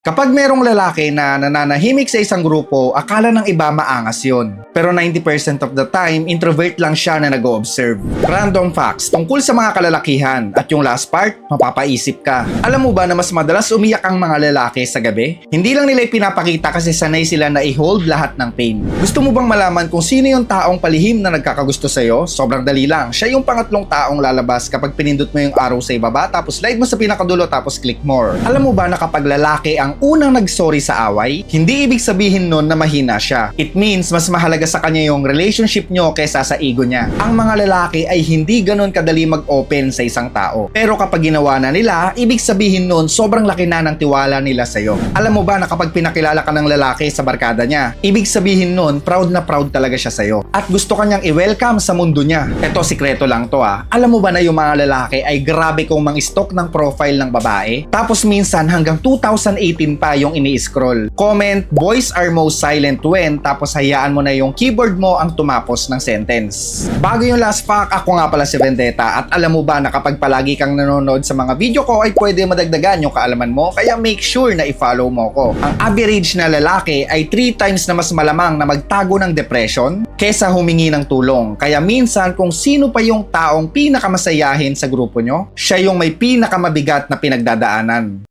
Kapag merong lalaki na nananahimik sa isang grupo, akala ng iba maangas yon. Pero 90% of the time, introvert lang siya na nag-observe. Random facts tungkol sa mga kalalakihan. At yung last part, mapapaisip ka. Alam mo ba na mas madalas umiyak ang mga lalaki sa gabi? Hindi lang nila ipinapakita kasi sanay sila na i-hold lahat ng pain. Gusto mo bang malaman kung sino yung taong palihim na nagkakagusto sa'yo? Sobrang dali lang. Siya yung pangatlong taong lalabas kapag pinindot mo yung arrow sa ibaba tapos slide mo sa pinakadulo tapos click more. Alam mo ba na kapag lalaki ang unang nag-sorry sa away, hindi ibig sabihin nun na mahina siya. It means mas mahalaga sa kanya yung relationship nyo kesa sa ego niya. Ang mga lalaki ay hindi ganun kadali mag-open sa isang tao. Pero kapag ginawa na nila, ibig sabihin nun sobrang laki na ng tiwala nila sa'yo. Alam mo ba na kapag pinakilala ka ng lalaki sa barkada niya, ibig sabihin nun proud na proud talaga siya sa'yo. At gusto kanyang i-welcome sa mundo niya. Ito sikreto lang to ah. Alam mo ba na yung mga lalaki ay grabe kung mang-stalk ng profile ng babae? Tapos minsan hanggang 2018 pa yung ini-scroll. Comment, boys are most silent when, tapos hayaan mo na yung keyboard mo ang tumapos ng sentence. Bago yung last fact, ako nga pala si Vendetta at alam mo ba na kapag palagi kang nanonood sa mga video ko ay pwede madagdagan yung kaalaman mo kaya make sure na i-follow mo ko. Ang average na lalaki ay 3 times na mas malamang na magtago ng depression kesa humingi ng tulong. Kaya minsan kung sino pa yung taong pinakamasayahin sa grupo nyo, siya yung may pinakamabigat na pinagdadaanan.